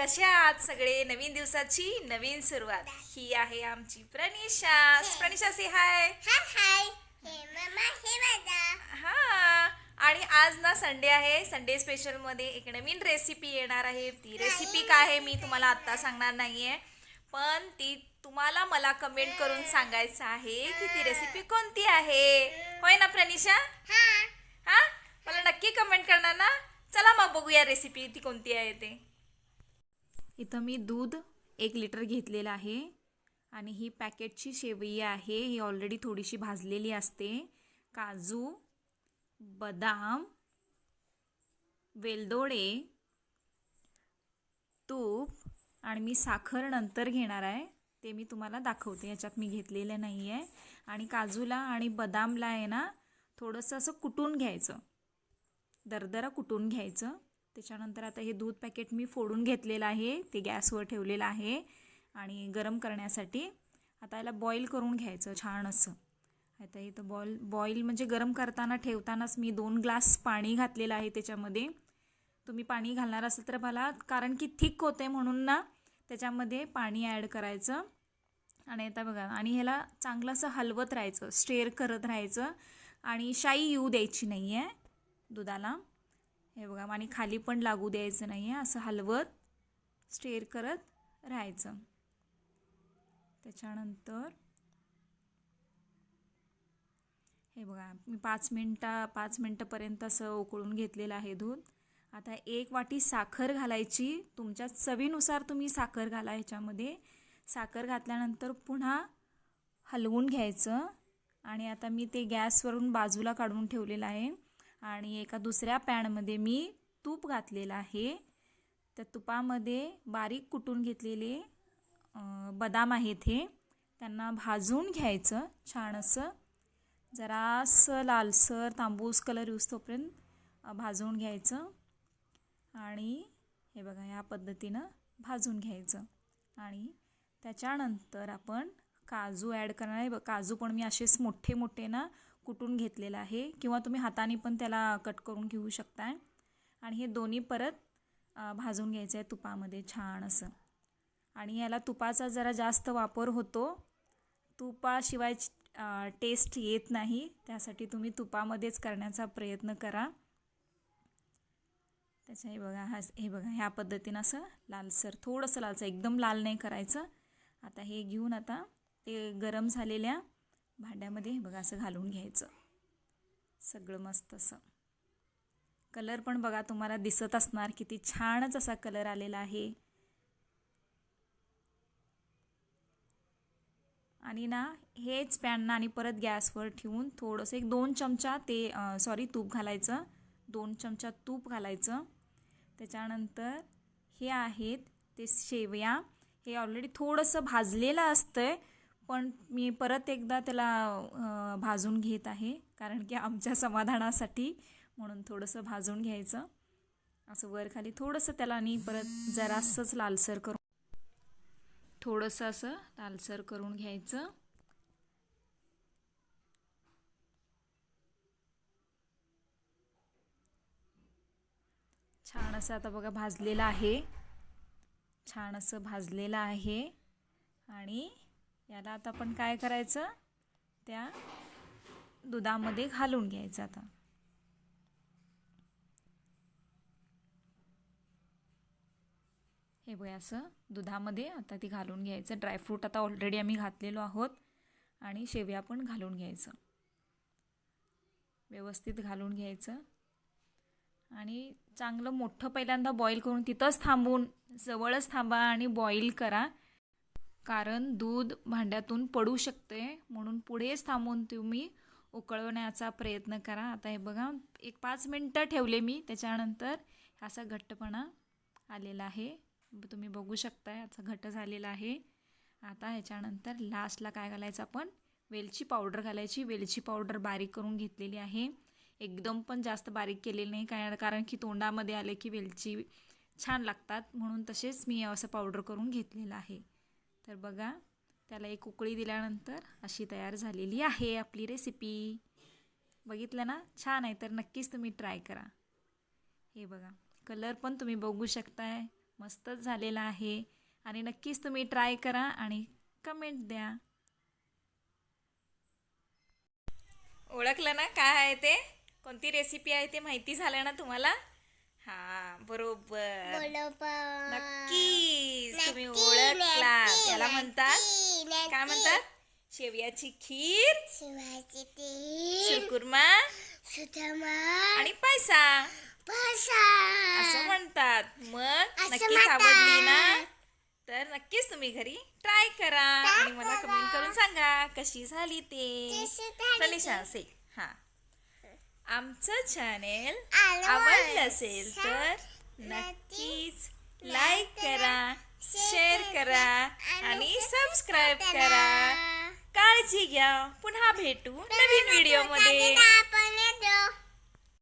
कशा आहात सगळे? नवीन दिवसाची नवीन सुरुवात. ही आहे आमची प्रनिशा. प्रनिशा से हाय हे आणि आज ना संडे आहे. संडे स्पेशलमध्ये एक नवीन रेसिपी येणार आहे. ती रेसिपी काय आहे मी तुम्हाला आत्ता सांगणार नाहीये. पण ती तुम्हाला मला कमेंट करून सांगायचं आहे की ती रेसिपी कोणती आहे? होय ना प्रनिशा? हा. हा? मला नक्की कमेंट करणार ना. चला मग बघूया रेसिपी ती कोणती आहे ते. इथं मी दूध एक लिटर घेतलेलं आहे आणि ही पॅकेटची शेवई आहे. ही ऑलरेडी थोडीशी भाजलेली असते. काजू बदाम वेलदोडे तूप आणि मी साखर नंतर घेणार आहे. ते मी तुम्हाला दाखवते. याच्यात मी घेतलेलं नाही आहे आणि काजूला आणि बदामला आहे ना थोडंसं असं कुटून घ्यायचं. दरदरा कुटून घ्यायचं. त्याच्यानंतर आता हे दूध पॅकेट मी फोडून घेतलेलं आहे ते गॅसवर ठेवलेलं आहे आणि गरम करण्यासाठी. आता याला बॉईल करून घ्यायचं छान असं. आता इथं बॉईल बॉईल म्हणजे गरम करताना ठेवतानाच मी दोन ग्लास पाणी घातलेलं आहे त्याच्यामध्ये. तुम्ही पाणी घालणार असेल तर मला कारण की थिक होते म्हणून ना त्याच्यामध्ये पाणी ॲड करायचं. आणि आता बघा आणि ह्याला चांगलं असं हलवत राहायचं स्टेअर करत राहायचं. आणि शाई येऊ द्यायची नाही आहे दुधाला. हे बघा आणि खाली पण लागू द्यायचं नाही आहे. असं हलवत स्टेअर करत राहायचं. त्याच्यानंतर हे बघा मी पाच मिनटा पाच मिनटापर्यंत असं उकळून घेतलेलं आहे दूध. आता एक वाटी साखर घालायची. तुमच्या चवीनुसार तुम्ही साखर घाला ह्याच्यामध्ये. साखर घातल्यानंतर पुन्हा हलवून घ्यायचं. आणि आता मी ते गॅसवरून बाजूला काढून ठेवलेलं आहे. आणि एका दुसऱ्या पॅनमध्ये मी तूप घातलेलं आहे. त्या तुपामध्ये बारीक कुटून घेतलेले बदाम आहेत हे. त्यांना भाजून घ्यायचं छान असं जरासं लालसर तांबूस कलर येऊस तोपर्यंत भाजून घ्यायचं. आणि हे बघा ह्या पद्धतीनं भाजून घ्यायचं. आणि त्याच्यानंतर आपण काजू ॲड करणार आहे. काजू पण मी असेच मोठे मोठे ना कुटून घेतलेलं आहे किंवा तुम्ही हाताने पण त्याला कट करून घेऊ शकताय. आणि हे दोन्ही परत भाजून घ्यायचं आहे तुपामध्ये छान असं. आणि याला तुपाचा जरा जास्त वापर होतो. तुपाशिवाय टेस्ट येत नाही. त्यासाठी तुम्ही तुपामध्येच करण्याचा प्रयत्न करा. त्याच्या हे बघा हा हे बघा ह्या पद्धतीनं असं लालसर थोडंसं लालसर एकदम लाल नाही करायचं. आता हे घेऊन आता ते गरम झालेल्या भांड्यामध्ये बघा असं घालून घ्यायचं. सगळं मस्त असं. कलर पण बघा तुम्हाला दिसत असणार. किती छानच असा कलर आलेला आहे. आणि ना हेच पॅनना आणि परत गॅसवर ठेवून थोडंसं एक दोन चमचा ते सॉरी तूप घालायचं. दोन चमचा तूप घालायचं. त्याच्यानंतर हे आहेत ते शेवया. हे ऑलरेडी थोडंसं भाजलेलं असतं आहे पण मी परत एकदा त्याला भाजून घेत आहे. कारण की आमच्या समाधानासाठी म्हणून थोडंसं भाजून घ्यायचं. असं वर खाली थोडंसं त्याला आणि परत जरासंच लालसर करून थोडंसं असं लालसर करून घ्यायचं. छान असं आता बघा भाजलेलं आहे. छान असं भाजलेलं आहे. आणि याला आता आपण काय करायचं? त्या दुधामध्ये घालून घ्यायचं आता. हे बघा असं दुधामध्ये आता ती घालून घ्यायचं. ड्रायफ्रूट आता ऑलरेडी आम्ही घातलेलो आहोत. आणि शेवया पण घालून घ्यायचं. व्यवस्थित घालून घ्यायचं. आणि चांगलं मोठं पहिल्यांदा बॉईल करून तिथंच थांबून जवळच थांबा आणि बॉईल करा. कारण दूध भांड्यातून पडू शकते. म्हणून पुढेच थांबून तुम्ही उकळवण्याचा प्रयत्न करा. आता हे बघा एक पाच मिनटं ठेवले मी. त्याच्यानंतर असा घट्टपणा आलेला आहे. तुम्ही बघू शकताय याचा घट्ट झालेला आहे. आता ह्याच्यानंतर लास्टला काय घालायचं आपण? वेलची पावडर घालायची. वेलची पावडर बारीक करून घेतलेली आहे. एकदम पण जास्त बारीक केलेली नाही काय कारण की तोंडामध्ये आले की वेलची छान लागतात. म्हणून तसेच मी असं पावडर करून घेतलेलं आहे. तर बघा त्याला एक उकळी दिल्यानंतर अशी तयार झालेली आहे आपली रेसिपी बघितलं ना? छान आहे तर नक्कीच तुम्ही ट्राय करा. हे बघा कलर पण तुम्ही बघू शकताय. मस्तच झालेला आहे. आणि नक्कीच तुम्ही ट्राय करा आणि कमेंट द्या. ओळखलं ना काय आहे ते? कोणती रेसिपी आहे ते माहिती झालं ना तुम्हाला? हा बरोबर. बरोबर. नक्कीच तुम्ही नक्की, ओळखला नक्की, त्याला म्हणतात नक्की, काय. म्हणतात? शेवयाची खीर शिवाजी शिरकुर्मा सुधमा आणि पैसा भाषा असं म्हणतात. मग असं नक्कीच म्हणतात. आवडली ना? तर नक्कीच तुम्ही घरी ट्राय करा आणि मला कमेंट करून सांगा कशी झाली ते. कशी झाली प्रनिशा से हा. आमचं चॅनेल आवडलं असेल असेल तर नक्कीच लाईक करा शेअर करा आणि सबस्क्राईब करा. काळजी घ्या. पुन्हा भेटू नवीन व्हिडिओमध्ये.